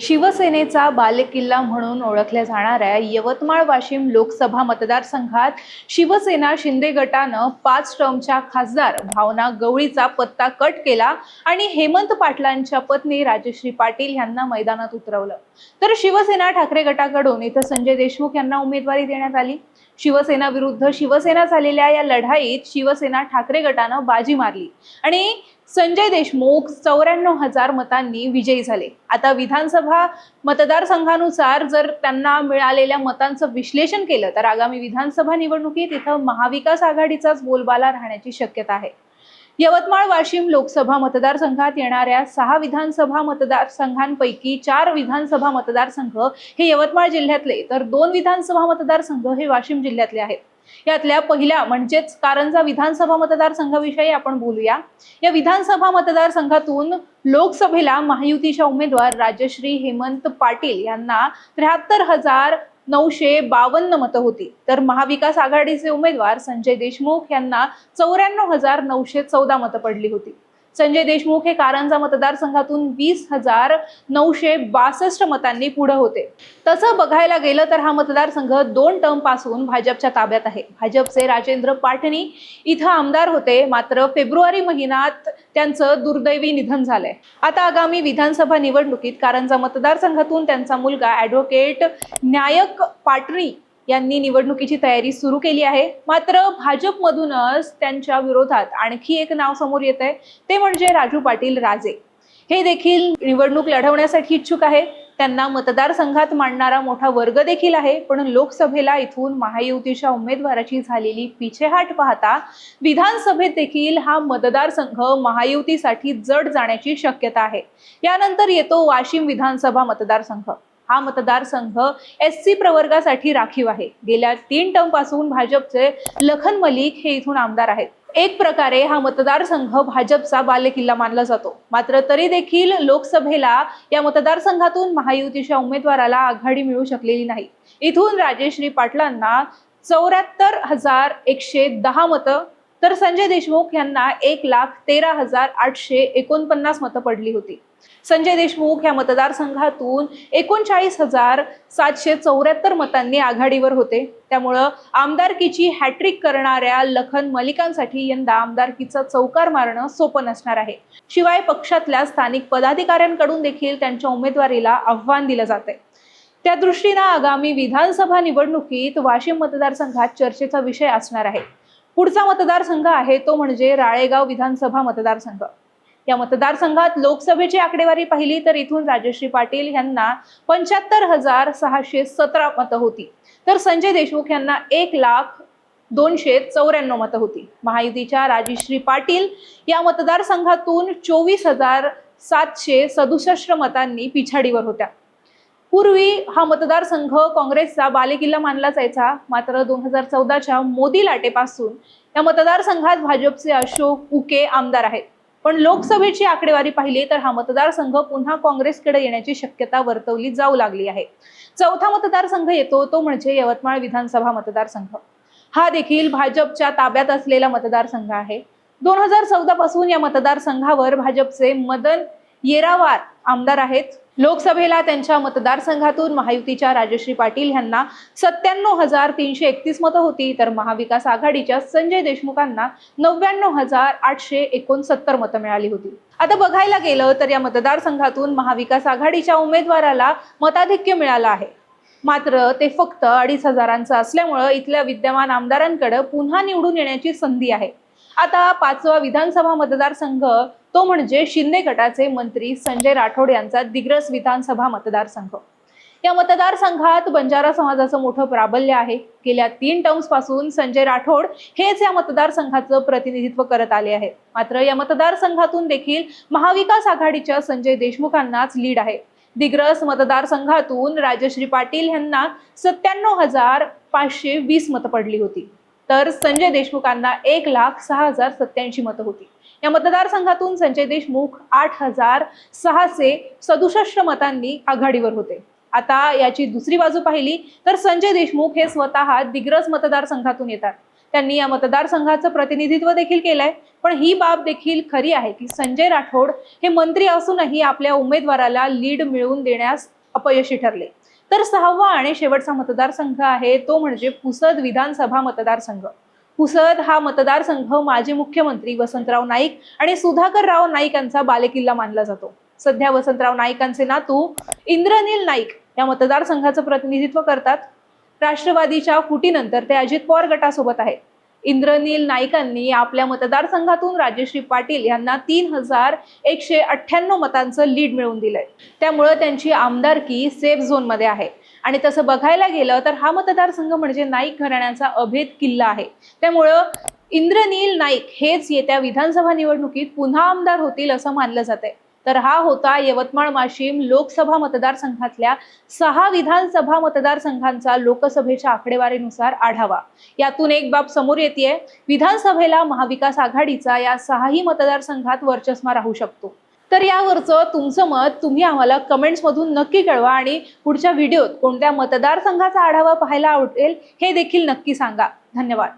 शिवसेनेचा बालेकिल्ला म्हणून ओळखल्या जाणाऱ्या यवतमाळ वाशिम लोकसभा मतदारसंघात शिवसेना शिंदे गटानं पाच टर्मच्या खासदार भावना गवळीचा पत्ता कट केला आणि हेमंत पाटलांच्या पत्नी राजश्री पाटील यांना मैदानात उतरवलं. तर शिवसेना ठाकरे गटाकडून इथं संजय देशमुख यांना उमेदवारी देण्यात आली. शिवसेना विरुद्ध शिवसेना झालेल्या या लढाईत शिवसेना ठाकरे गटानं बाजी मारली. आणि संजय देशमुख चौऱ्याण्णव हजार मतांनी विजयी झाले. आता विधानसभा मतदारसंघानुसार जर त्यांना मिळालेल्या मतांचं विश्लेषण केलं तर आगामी विधानसभा निवडणुकीत इथं महाविकास आघाडीचाच बोलबाला राहण्याची शक्यता आहे. यवतमाळ वाशिम लोकसभा मतदारसंघात येणाऱ्या सहा विधानसभा मतदारसंघांपैकी चार विधानसभा मतदारसंघ हे यवतमाळ जिल्ह्यातले तर दोन विधानसभा मतदारसंघ हे वाशिम जिल्ह्यातले आहेत. यातल्या पहिल्या म्हणजेच कारंजा विधानसभा मतदारसंघाविषयी आपण बोलूया. या विधानसभा मतदारसंघातून लोकसभेला महायुतीच्या उमेदवार राजश्री हेमंत पाटील यांना त्र्याहत्तर हजार नऊशे बावन्न मतं होती. तर महाविकास आघाडीचे उमेदवार संजय देशमुख यांना चौऱ्याण्णव हजार नऊशे चौदा मतं पडली होती. संजय देशमुख हे कारंजा मतदारसंघातून वीस हजार नऊशे बासष्ट मतांनी पुढे होते. तसं बघायला गेलं तर हा मतदारसंघ दोन टर्मपासून भाजपच्या ताब्यात आहे. भाजपचे राजेंद्र पाटणी इथं आमदार होते. मात्र फेब्रुवारी महिन्यात त्यांचं दुर्दैवी निधन झालंय. आता आगामी विधानसभा निवडणुकीत कारंजा मतदारसंघातून त्यांचा मुलगा ॲडव्होकेट न्यायक पाटणी यांनी निवडणुकीची तयारी सुरू केली आहे. मात्र भाजपमधूनच त्यांच्या विरोधात आणखी एक नाव समोर येत आहे. ते म्हणजे राजू पाटील राजे. हे देखील निवडणूक लढवण्यासाठी इच्छुक आहे. त्यांना मतदारसंघात मांडणारा मोठा वर्ग देखील आहे. पण लोकसभेला इथून महायुतीच्या उमेदवाराची झालेली पिछेहाट पाहता विधानसभेत देखील हा मतदारसंघ महायुतीसाठी जड जाण्याची शक्यता आहे. यानंतर येतो वाशिम विधानसभा मतदारसंघ. हा मतदारसंघ एस सी प्रवर्गासाठी राखीव आहे. गेल्या तीन टर्मपासून भाजपचे लखन मलिक हे इथून आमदार आहेत. एक प्रकारे हा मतदारसंघ भाजपचा बालेकिल्ला मानला जातो. मात्र तरी देखील लोकसभेला या मतदारसंघातून महायुतीच्या उमेदवाराला आघाडी मिळू शकलेली नाही. इथून राजेश्री पाटलांना चौऱ्याहत्तर हजार एकशे दहा मतं तर संजय देशमुख यांना एक लाख तेरा हजार आठशे एकोणपन्नास मतं पडली होती. संजय देशमुख या मतदारसंघातून एकोणचाळीस हजार सातशे चौऱ्याहत्तर मतांनी आघाडीवर होते. त्यामुळं आमदारकीची हॅट्रिक करणाऱ्या लखन मलिकांसाठी यंदा आमदारकीचा चौकार मारणं सोपं नसणार आहे. शिवाय पक्षातल्या स्थानिक पदाधिकाऱ्यांकडून देखील त्यांच्या उमेदवारीला आव्हान दिलं जाते त्या दृष्टीनं आगामी विधानसभा निवडणुकीत वाशिम मतदारसंघात चर्चेचा विषय असणार आहे. पुढचा मतदारसंघ आहे तो म्हणजे राळेगाव विधानसभा मतदारसंघ. या मतदारसंघात लोकसभेची आकडेवारी पाहिली तर इथून राजश्री पाटील यांना पंच्याहत्तर हजार सहाशे सतरा मतं होती. तर संजय देशमुख यांना एक लाख दोनशे चौऱ्याण्णव मतं होती. महायुतीच्या राजश्री पाटील या मतदारसंघातून चोवीस हजार सातशे सदुसष्ट मतांनी पिछाडीवर होत्या. पूर्वी हा मतदारसंघ काँग्रेसचा बालेकिल्ला मानला जायचा. मात्र दोन हजार चौदाच्या मोदी लाटेपासून या मतदारसंघात भाजपचे अशोक उके आमदार आहेत. पण लोकसभेची आकडेवारी पाहिली तर हा मतदारसंघ पुन्हा काँग्रेसकडे येण्याची शक्यता वर्तवली जाऊ लागली आहे. चौथा मतदारसंघ येतो तो म्हणजे यवतमाळ विधानसभा मतदारसंघ. हा देखील भाजपच्या ताब्यात असलेला मतदारसंघ आहे. दोन हजार चौदा पासून या मतदारसंघावर भाजपचे मदन येरावार आमदार आहेत. लोकसभेला त्यांच्या मतदारसंघातून महायुतीच्या राजश्री पाटील यांना सत्त्याण्णव हजार तीनशे एकतीस मतं होती. तर महाविकास आघाडीच्या संजय देशमुखांना नव्याण्णव हजार आठशे एकोणसत्तर मतं मिळाली होती. आता बघायला गेलं तर या मतदारसंघातून महाविकास आघाडीच्या उमेदवाराला मताधिक्य मिळालं आहे. मात्र ते फक्त अडीच हजारांचं असल्यामुळं इथल्या विद्यमान आमदारांकडे पुन्हा निवडून येण्याची संधी आहे. आता पाचवा विधानसभा मतदारसंघ तो म्हणजे शिंदे गटाचे मंत्री संजय राठोड यांचा दिग्रस विधानसभा मतदारसंघ. या मतदारसंघात बंजारा समाजाचं मोठं प्राबल्य आहे. गेल्या तीन टर्म्सपासून संजय राठोड हेच या मतदारसंघाचं प्रतिनिधित्व करत आले आहेत. मात्र या मतदारसंघातून देखील महाविकास आघाडीच्या संजय देशमुखांनाच लीड आहे. दिग्रस मतदारसंघातून राजश्री पाटील यांना सत्त्याण्णव हजार पाचशे वीस मतं पडली होती. तर संजय देशमुखांना एक लाख सहा हजार सत्याऐंशी मतं होती. या मतदारसंघातून संजय देशमुख आठ हजार सहाशे सदुसष्ट मतांनी आघाडीवर होते. आता याची दुसरी बाजू पाहिली तर संजय देशमुख हे स्वतः दिग्रज मतदारसंघातून येतात. त्यांनी या मतदारसंघाचं प्रतिनिधित्व देखील केलंय. पण ही बाब देखील खरी आहे की संजय राठोड हे मंत्री असूनही आपल्या उमेदवाराला लीड मिळवून देण्यास अपयशी ठरले. तर सहावा आणि शेवटचा मतदारसंघ आहे तो म्हणजे पुसद विधानसभा मतदारसंघ. पुसद हा मतदारसंघ माजी मुख्यमंत्री वसंतराव नाईक आणि सुधाकरराव नाईक यांचा बालेकिल्ला मानला जातो. सध्या वसंतराव नाईकांचे नातू इंद्रनील नाईक या मतदारसंघाचं प्रतिनिधित्व करतात. राष्ट्रवादीच्या फुटीनंतर ते अजित पवार गटासोबत आहेत. इंद्रनील नाईकांनी आपल्या मतदारसंघातून राजश्री पाटील यांना तीन हजार एकशे अठ्ठ्याण्णव मतांचं लीड मिळवून दिलंय. त्यामुळं त्यांची आमदारकी सेफ झोनमध्ये आहे. आणि तसं बघायला गेलं तर हा मतदारसंघ म्हणजे नाईक घराण्याचा अभेद किल्ला आहे. त्यामुळं इंद्रनील नाईक हेच येत्या विधानसभा निवडणुकीत पुन्हा आमदार होतील असं मानलं जातंय. तर हा होता यवतमाळ वाशिम लोकसभा मतदारसंघातल्या सहा विधानसभा मतदारसंघांचा लोकसभेच्या आकडेवारीनुसार आढावा. यातून एक बाब समोर येते विधानसभेला महाविकास आघाडीचा या सहाही मतदारसंघात वर्चस्मा राहू शकतो. तर यावरचं तुमचं मत तुम्ही आम्हाला कमेंट्समधून नक्की कळवा आणि पुढच्या व्हिडिओत कोणत्या मतदारसंघाचा आढावा पाहायला आवडेल हे देखील नक्की सांगा. धन्यवाद.